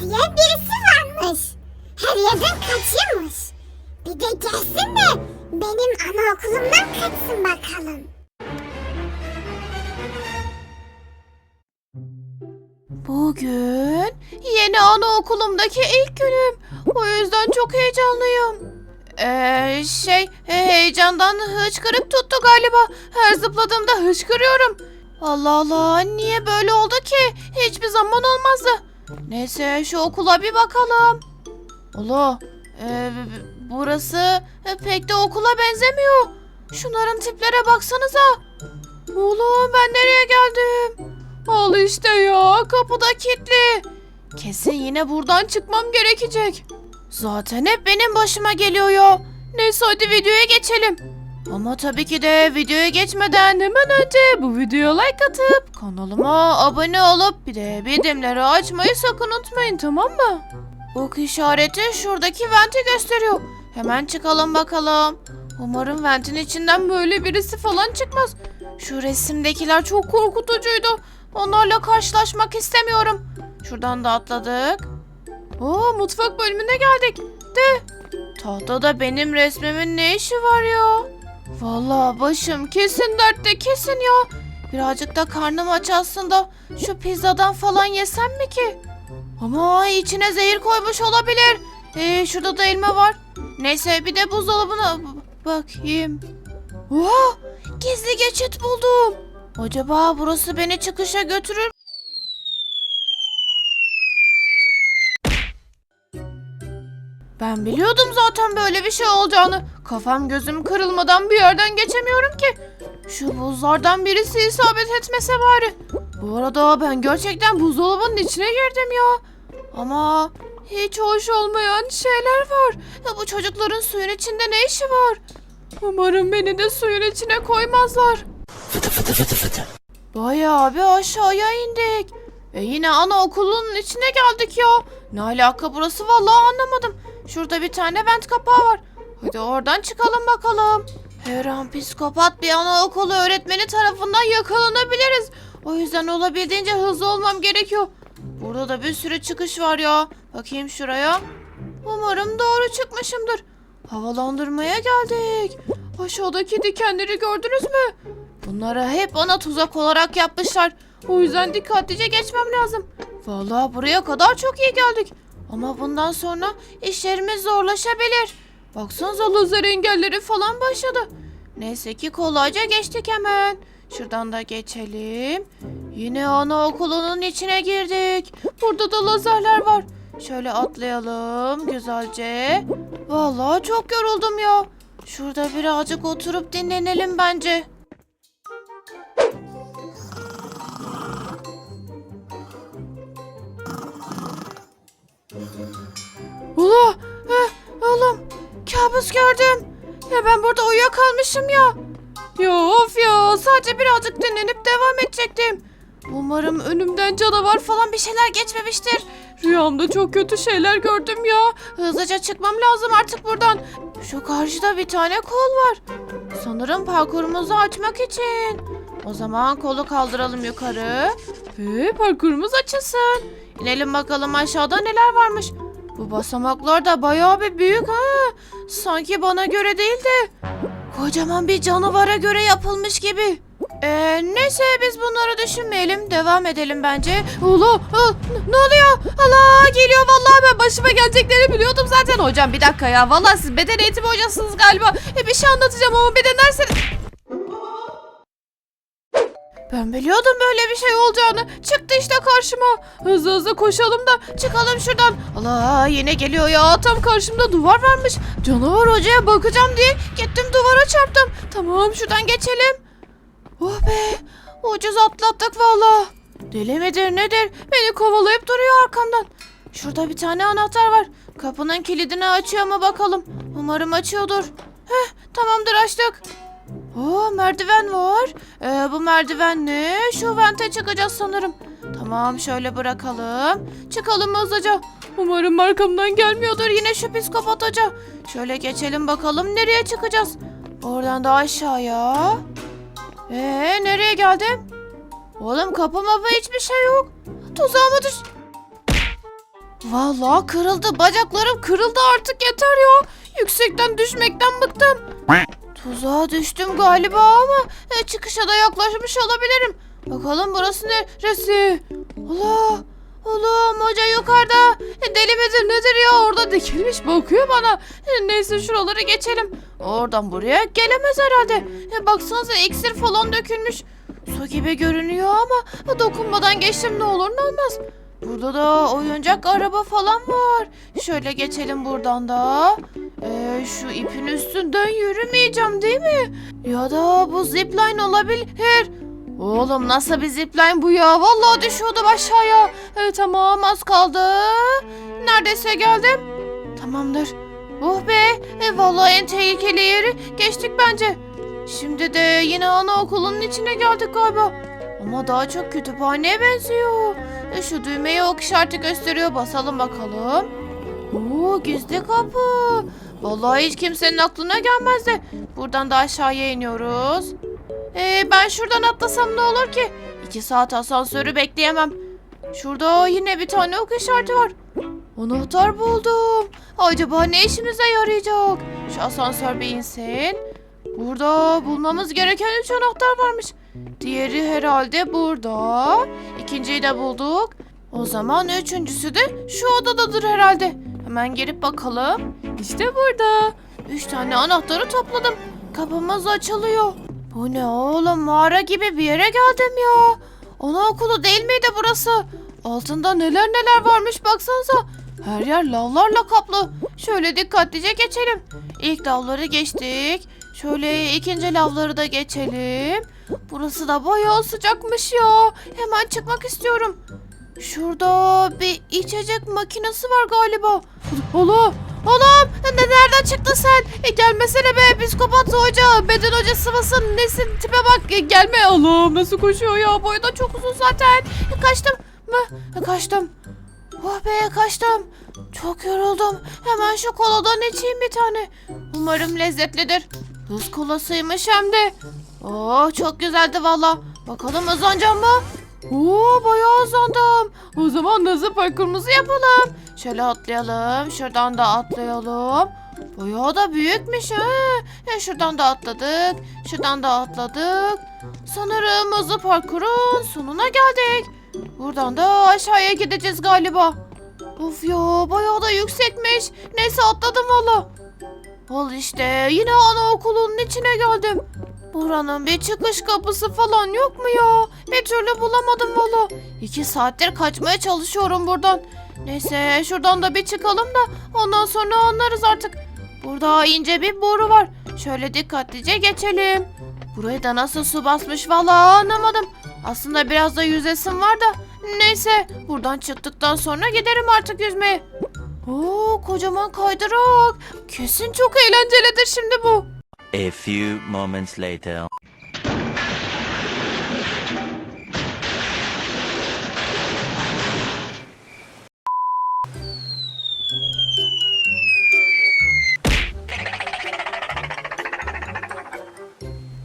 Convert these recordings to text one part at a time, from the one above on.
diye birisi varmış. Her yerden kaçıyormuş. Bir de gelsin de benim anaokulumdan kaçsın bakalım. Bugün yeni anaokulumdaki ilk günüm. O yüzden çok heyecanlıyım. Ee, şey heyecandan hıçkırık tuttu galiba. Her zıpladığımda hıçkırıyorum. Allah Allah niye böyle oldu ki? Hiçbir zaman olmazdı. Neyse şu okula bir bakalım. Allah ee, burası pek de okula benzemiyor. Şunların tiplere baksanıza. Oğlum ben nereye geldim? Al işte ya kapıda kilitli. Kesin yine buradan çıkmam gerekecek. Zaten hep benim başıma geliyor ya. Neyse hadi videoya geçelim. Ama tabii ki de videoya geçmeden hemen önce bu videoya like atıp kanalıma abone olup bir de bildirimleri açmayı sakın unutmayın tamam mı? Ok işareti şuradaki venti gösteriyor. Hemen çıkalım bakalım. Umarım ventin içinden böyle birisi falan çıkmaz. Şu resimdekiler çok korkutucuydu. Onlarla karşılaşmak istemiyorum. Şuradan da atladık. Oo mutfak bölümüne geldik. De tahtada benim resmimin ne işi var ya? Vallahi başım kesin dertte kesin ya. Birazcık da karnım aç aslında. Şu pizzadan falan yesem mi ki? Ama içine zehir koymuş olabilir. Ee, şurada da elma var. Neyse bir de buzdolabına bakayım. Oha! Gizli geçit buldum. Acaba burası beni çıkışa götürür Ben biliyordum zaten böyle bir şey olacağını. Kafam gözüm kırılmadan bir yerden geçemiyorum ki. Şu buzlardan birisi isabet etmese bari. Bu arada ben gerçekten buzdolabının içine girdim ya. Ama hiç hoş olmayan şeyler var. Ya bu çocukların suyun içinde ne işi var? Umarım beni de suyun içine koymazlar. Bayağı bir aşağıya indik. E yine anaokulunun içine geldik ya. Ne alaka burası vallahi anlamadım. Şurada bir tane vent kapağı var. Hadi oradan çıkalım bakalım. Her an psikopat bir anaokulu öğretmeni tarafından yakalanabiliriz. O yüzden olabildiğince hızlı olmam gerekiyor. Burada da bir sürü çıkış var ya. Bakayım şuraya. Umarım doğru çıkmışımdır. Havalandırmaya geldik. Aşağıdaki dikenleri gördünüz mü? Bunları hep bana tuzak olarak yapmışlar. O yüzden dikkatlice geçmem lazım. Vallahi buraya kadar çok iyi geldik. Ama bundan sonra işlerimiz zorlaşabilir. Baksanıza lazer engelleri falan başladı. Neyse ki kolayca geçtik hemen. Şuradan da geçelim. Yine anaokulunun içine girdik. Burada da lazerler var. Şöyle atlayalım güzelce. Vallahi çok yoruldum ya. Şurada birazcık oturup dinlenelim bence. Ula, eh, oğlum kabus gördüm. Ya ben burada uyuyakalmışım ya. Ya of ya sadece birazcık dinlenip devam edecektim. Umarım önümden canavar falan bir şeyler geçmemiştir. Rüyamda çok kötü şeyler gördüm ya. Hızlıca çıkmam lazım artık buradan. Şu karşıda bir tane kol var. Sanırım parkurumuzu açmak için. O zaman kolu kaldıralım yukarı. Ve parkurumuz açılsın. İnelim bakalım aşağıda neler varmış. Bu basamaklar da bayağı bir büyük ha. Sanki bana göre değil de kocaman bir canavara göre yapılmış gibi. Ee, neyse biz bunları düşünmeyelim. Devam edelim bence. Ulu, ul, ne oluyor? Allah geliyor vallahi ben başıma gelecekleri biliyordum zaten. Hocam bir dakika ya. Vallahi siz beden eğitimi hocasınız galiba. E, bir şey anlatacağım ama bir denerseniz... Ben biliyordum böyle bir şey olacağını. Çıktı işte karşıma. Hızlı hızlı koşalım da çıkalım şuradan. Allah yine geliyor ya. Tam karşımda duvar varmış. Canavar hocaya bakacağım diye gittim duvara çarptım. Tamam şuradan geçelim. Oh be. Ucuz atlattık valla. Deli midir nedir? Beni kovalayıp duruyor arkamdan. Şurada bir tane anahtar var. Kapının kilidini açıyor mu bakalım. Umarım açıyordur. Heh tamamdır açtık. Oo merdiven var. Ee, bu merdiven ne? Şu vente çıkacağız sanırım. Tamam şöyle bırakalım. Çıkalım hızlıca. Umarım arkamdan gelmiyordur yine şu psikopat hoca. Şöyle geçelim bakalım nereye çıkacağız. Oradan da aşağıya. Ee nereye geldim? Oğlum kapı mapı hiçbir şey yok. Tuzağıma düş... Vallahi kırıldı. Bacaklarım kırıldı artık yeter ya. Yüksekten düşmekten bıktım. Tuzağa düştüm galiba ama e, çıkışa da yaklaşmış olabilirim. Bakalım burası neresi? Allah! Oğlum hoca yukarıda. E, deli midir nedir ya orada dikilmiş bakıyor bana. E, neyse şuraları geçelim. Oradan buraya gelemez herhalde. E, baksanıza iksir falan dökülmüş. Su gibi görünüyor ama dokunmadan geçtim ne olur ne olmaz. Burada da oyuncak araba falan var. Şöyle geçelim buradan da. Ee, şu ipin üstünden yürümeyeceğim değil mi? Ya da bu zipline olabilir. Oğlum nasıl bir zipline bu ya? Vallahi düşüyordum aşağıya. Evet tamam az kaldı. Neredeyse geldim. Tamamdır. Oh be. E, vallahi en tehlikeli yeri geçtik bence. Şimdi de yine anaokulunun içine geldik galiba. Ama daha çok kütüphaneye benziyor. E, şu düğmeye ok işareti gösteriyor. Basalım bakalım. Oo gizli kapı. Vallahi hiç kimsenin aklına gelmezdi. Buradan da aşağıya iniyoruz. Ee, ben şuradan atlasam ne olur ki? İki saat asansörü bekleyemem. Şurada yine bir tane ok işareti var. Anahtar buldum. Acaba ne işimize yarayacak? Şu asansör bir insin. Burada bulmamız gereken üç anahtar varmış. Diğeri herhalde burada. İkinciyi de bulduk. O zaman üçüncüsü de şu odadadır herhalde. Hemen gelip bakalım. İşte burada. Üç tane anahtarı topladım. Kapımız açılıyor. Bu ne oğlum mağara gibi bir yere geldim ya. Anaokulu değil miydi burası? Altında neler neler varmış baksanıza. Her yer lavlarla kaplı. Şöyle dikkatlice geçelim. İlk lavları geçtik. Şöyle ikinci lavları da geçelim. Burası da bayağı sıcakmış ya. Hemen çıkmak istiyorum. Şurada bir içecek makinesi var galiba. Allah! Oğlum ne, nereden çıktın sen? E, gelmesene be psikopat hoca. Beden hocası mısın? Nesin? Tipe bak. E, gelme Allah'ım nasıl koşuyor ya. Boyu da çok uzun zaten. E, kaçtım mı? E, kaçtım. Oh be kaçtım. Çok yoruldum. Hemen şu koladan içeyim bir tane. Umarım lezzetlidir. Hız kolasıymış hem de. Oo çok güzeldi valla. Bakalım hızlanacağım mı? Oo bayağı hızlandım. O zaman hızlı parkurumuzu yapalım. Şöyle atlayalım. Şuradan da atlayalım. Bayağı da büyükmüş ha. E, şuradan da atladık. Şuradan da atladık. Sanırım hızlı parkurun sonuna geldik. Buradan da aşağıya gideceğiz galiba. Of ya bayağı da yüksekmiş. Neyse atladım valla. Al işte yine anaokulunun içine geldim. Buranın bir çıkış kapısı falan yok mu ya? Bir türlü bulamadım valla. İki saattir kaçmaya çalışıyorum buradan. Neyse şuradan da bir çıkalım da ondan sonra anlarız artık. Burada ince bir boru var. Şöyle dikkatlice geçelim. Burayı da nasıl su basmış valla anlamadım. Aslında biraz da yüzesim var da. Neyse buradan çıktıktan sonra giderim artık yüzmeye. Oo kocaman kaydırak. Kesin çok eğlencelidir şimdi bu. A few moments later.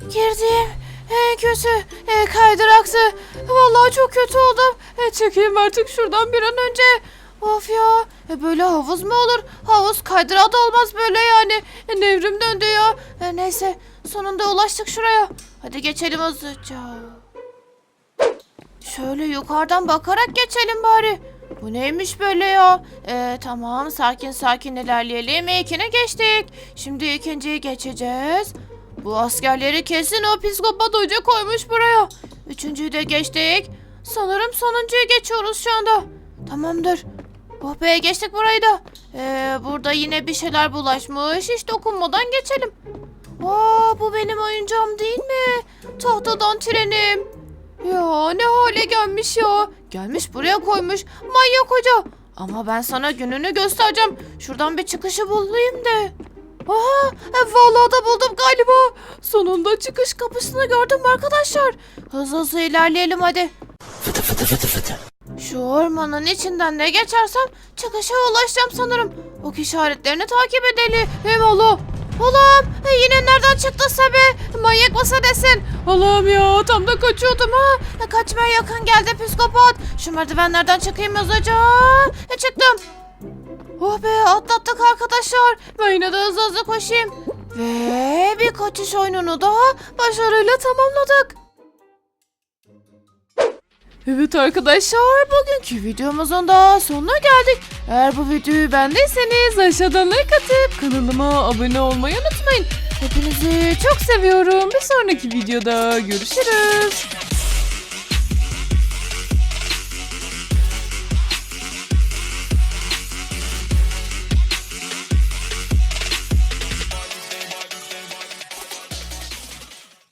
Girdiğim en kötü e, kaydıraktı. Vallahi çok kötü oldum. E, çekeyim artık şuradan bir an önce. Of ya. E, böyle havuz mu olur? Havuz kaydırağı da olmaz böyle yani. E, nevrim döndü ya. E, neyse sonunda ulaştık şuraya. Hadi geçelim hızlıca. Şöyle yukarıdan bakarak geçelim bari. Bu neymiş böyle ya? Ee, tamam sakin sakin ilerleyelim. İlkine geçtik. Şimdi ikinciyi geçeceğiz. Bu askerleri kesin o psikopat hoca koymuş buraya. Üçüncüyü de geçtik. Sanırım sonuncuyu geçiyoruz şu anda. Tamamdır. Oh be geçtik burayı da. Ee, burada yine bir şeyler bulaşmış. Hiç dokunmadan geçelim. Aa, bu benim oyuncağım değil mi? Tahtadan trenim. Ya ne hale gelmiş ya. Gelmiş buraya koymuş. Manyak hoca. Ama ben sana gününü göstereceğim. Şuradan bir çıkışı bulayım de. Aha e, vallahi da buldum galiba. Sonunda çıkış kapısını gördüm arkadaşlar. Hızlı hızlı ilerleyelim hadi. Şu ormanın içinden ne geçersem çıkışa ulaşacağım sanırım. Ok işaretlerini takip edelim. Hem Allah. Oğlum yine nereden çıktın sen be? Manyak mısın desin? Allah'ım ya tam da kaçıyordum ha. E, kaçmaya yakın geldi psikopat. Şu merdivenlerden çıkayım hızlıca. E, çıktım. Oh be atlattık arkadaşlar. Ben yine de hızlı hızlı koşayım. Ve bir kaçış oyununu daha başarıyla tamamladık. Evet arkadaşlar bugünkü videomuzun da sonuna geldik. Eğer bu videoyu beğendiyseniz aşağıdan like atıp kanalıma abone olmayı unutmayın. Hepinizi çok seviyorum. Bir sonraki videoda görüşürüz.